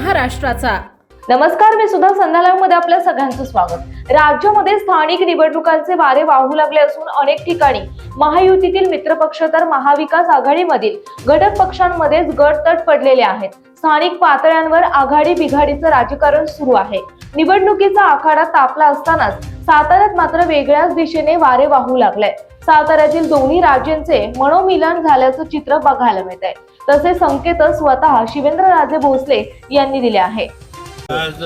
महाराष्ट्राचा. नमस्कार मी सुद्धा संध्याकाळमध्ये आपल्या सगळ्यांचं स्वागत. राज्यामध्ये स्थानिक निवडणुकांचे वारे वाहू लागले असून अनेक ठिकाणी महायुतीतील मित्रपक्ष तर महाविकास आघाडीमधील घटक पक्षांमध्येच गटतट पडलेले आहेत. स्थानिक पातळ्यांवर आघाडी बिघाडीचं राजकारण सुरू आहे. निवडणुकीचा आखाडा तापला असतानाच साताऱ्यात मात्र वेगळ्याच दिशेने वारे वाहू लागले. साताऱ्यातील दोन्ही राज्यांचे मनोमिलन झाल्याचं चित्र बघायला मिळत आहे तसे संकेत स्वतः शिवेंद्रराजे भोसले यांनी दिले आहे आज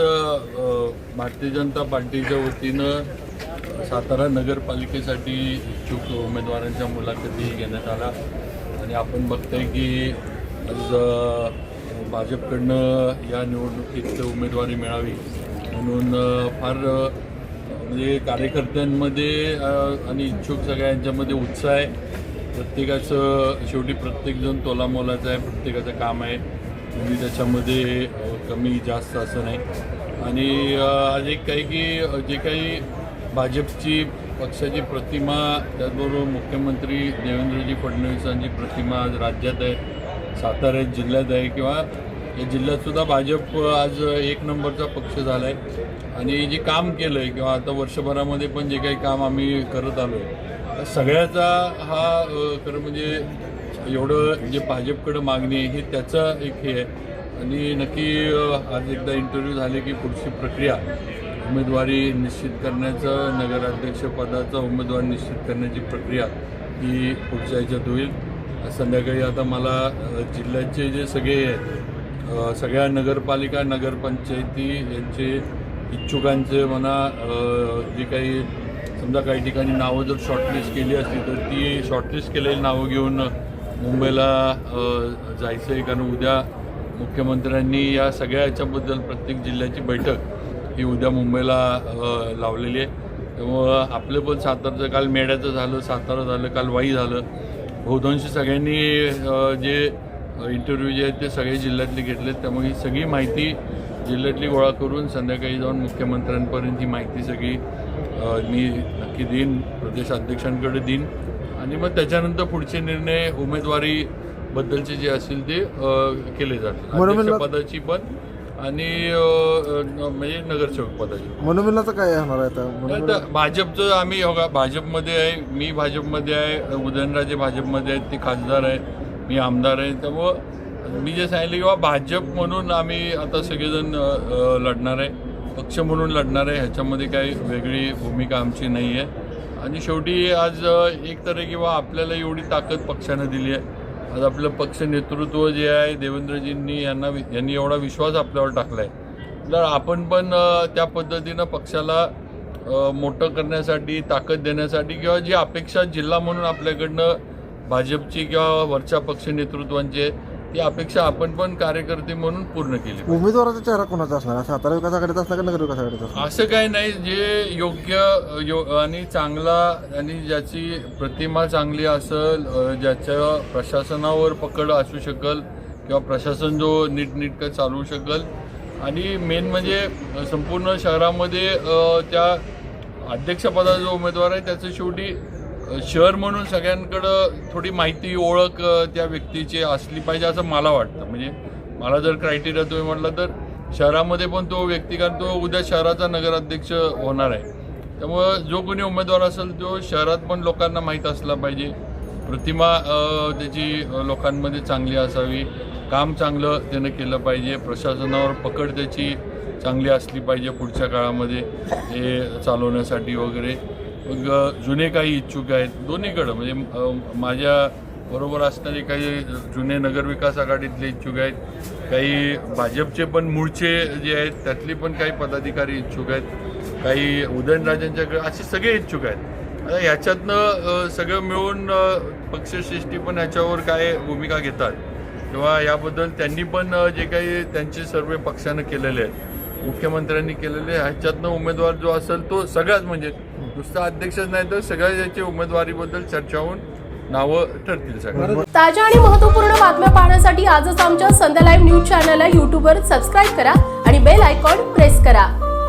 भारतीय जनता पार्टीच्या वतीनं सातारा नगरपालिकेसाठी इच्छुक उमेदवारांच्या मुलाखती घेण्यात आला आणि आपण बघतोय की आज भाजपकडनं या निवडणुकीत उमेदवारी मिळावी म्हणून फार म्हणजे कार्यकर्त्यांमध्ये आणि इच्छुक सगळ्यांच्यामध्ये उत्साह आहे. प्रत्येकाचं शेवटी प्रत्येकजण तोलामोलाचं आहे प्रत्येकाचं काम आहे. म्हणजे त्याच्यामध्ये कमी जास्त असं नाही. आणि आज एक काही की जे काही भाजपची पक्षाची प्रतिमा त्याचबरोबर मुख्यमंत्री देवेंद्रजी फडणवीसांची प्रतिमा आज राज्यात आहे साताऱ्यात जिल्ह्यात आहे किंवा या जिल्ह्यातसुद्धा भाजप आज एक नंबरचा पक्ष झाला आहे आणि जे काम केलं आहे किंवा आता वर्षभरामध्ये पण जे काही काम आम्ही करत आलो आहे सगळ्याचा हा खरं म्हणजे एवढं जे भाजपकडं मागणी आहे हे त्याचा एक हे आहे. आणि नक्की आज एकदा इंटरव्ह्यू झाले की पुढची प्रक्रिया उमेदवारी निश्चित करण्याचं नगराध्यक्षपदाचा उमेदवार निश्चित करण्याची प्रक्रिया ही पुढच्या ह्याच्यात होईल. संध्याकाळी आता मला जिल्ह्याचे जे सगळे आहेत सगळ्या नगरपालिका नगरपंचायती यांचे इच्छुकांचे म्हणा जे काही समजा काही ठिकाणी नावं जर शॉर्टलिस्ट केली असती तर ती शॉर्टलिस्ट केलेली नावं घेऊन मुंबईला जायचं आहे कारण उद्या मुख्यमंत्र्यांनी या सगळ्या याच्याबद्दल प्रत्येक जिल्ह्याची बैठक ही उद्या मुंबईला लावलेली आहे. त्यामुळं आपलं पण सातारचं काल मेड्याचं झालं सातारा झालं काल वाई झालं. बहुतांशी सगळ्यांनी जे इंटरव्ह्यू जे आहेत ते सगळे जिल्ह्यातले घेतलेत. त्यामुळे ही सगळी माहिती जिल्ह्यातली गोळा करून संध्याकाळी जाऊन मुख्यमंत्र्यांपर्यंत ही माहिती सगळी मी नक्की देईन प्रदेश अध्यक्षांकडे देईन. आणि मग त्याच्यानंतर पुढचे निर्णय उमेदवारी बद्दलचे जे असतील ते केले जातील. अध्यक्षपदाची पण आणि म्हणजे नगरसेवक पदाची मनोमिलनाचं काय होणार आहे भाजपचं आम्ही हो भाजपमध्ये आहे मी भाजपमध्ये आहे उदयनराजे भाजपमध्ये आहेत ते खासदार आहे मी आमदार आहे. त्यामुळं मी जे सांगितलं किंवा भाजप म्हणून आम्ही आता सगळेजण लढणार आहे. पक्ष म्हणून लढणार आहे ह्याच्यामध्ये काही वेगळी भूमिका आमची नाही आहे आणि शेवटी आज एक तर किंवा आपल्याला एवढी ताकद पक्षानं दिली आहे. आज आपलं पक्ष नेतृत्व जे आहे देवेंद्रजींनी यांना वि- यांनी एवढा विश्वास आपल्यावर टाकला आहे तर आपण पण त्या पद्धतीनं पक्षाला मोठं करण्यासाठी ताकद देण्यासाठी किंवा जी अपेक्षा जिल्हा म्हणून आपल्याकडनं भाजपची किंवा वरच्या पक्ष नेतृत्वांची ती अपेक्षा आपण पण कार्यकर्ते म्हणून पूर्ण केली उमेदवाराचा चेहरा कोणाचा असणार? सातारा विकास आघाडीचा असणार का नगर विकास आघाडीचा असणार असं काही नाही जे योग्य यो आणि चांगला आणि ज्याची प्रतिमा चांगली असेल अ, ज्याच्या प्रशासनावर पकड असू शकल किंवा प्रशासन जो नीटनेटकं चालवू शकल. आणि मेन म्हणजे अ, संपूर्ण शहरामध्ये अ, त्या अध्यक्षपदाचा जो उमेदवार आहे त्याचं शेवटी शहर म्हणून सगळ्यांकडं थोडी माहिती ओळख त्या व्यक्तीची असली पाहिजे असं मला वाटतं. म्हणजे मला जर क्रायटेरिया तुम्ही म्हटलं तर शहरामध्ये पण तो व्यक्ती कारण तो उद्या शहराचा नगराध्यक्ष होणार आहे. त्यामुळं जो कोणी उमेदवार असेल तो शहरात पण लोकांना माहीत असला पाहिजे. प्रतिमा त्याची लोकांमध्ये चांगली असावी. काम चांगलं त्यानं केलं पाहिजे. प्रशासनावर पकड त्याची चांगली असली पाहिजे पुढच्या काळामध्ये हे चालवण्यासाठी वगैरे. मग जुने काही इच्छुक आहेत दोन्हीकडं. म्हणजे माझ्या बरोबर असणारे काही जुने नगरविकास आघाडीतले इच्छुक आहेत काही भाजपचे पण मूळचे जे आहेत त्यातली पण काही पदाधिकारी इच्छुक आहेत काही उदयनराजांच्याकडे असे सगळे इच्छुक आहेत. आता ह्याच्यातनं सगळं मिळून पक्षश्रेष्ठी पण ह्याच्यावर काय भूमिका घेतात किंवा याबद्दल त्यांनी पण जे काही त्यांचे सर्वे पक्षानं केलेले आहेत मुख्यमंत्र्यांनी केलेले ह्याच्यातनं उमेदवार जो असेल तो सगळ्याच म्हणजे नुसता अध्यक्षच नाही तर सगळ्या याची उमेदवारीबद्दल चर्चा होऊन नावं ठरतील सगळ्या ताज्या आणि महत्त्वपूर्ण बातम्या पाहण्यासाठी आजच आमच्या संध्या लाईव्ह न्यूज चॅनलला युट्यूबवर सबस्क्राईब करा आणि बेल आयकॉन प्रेस करा.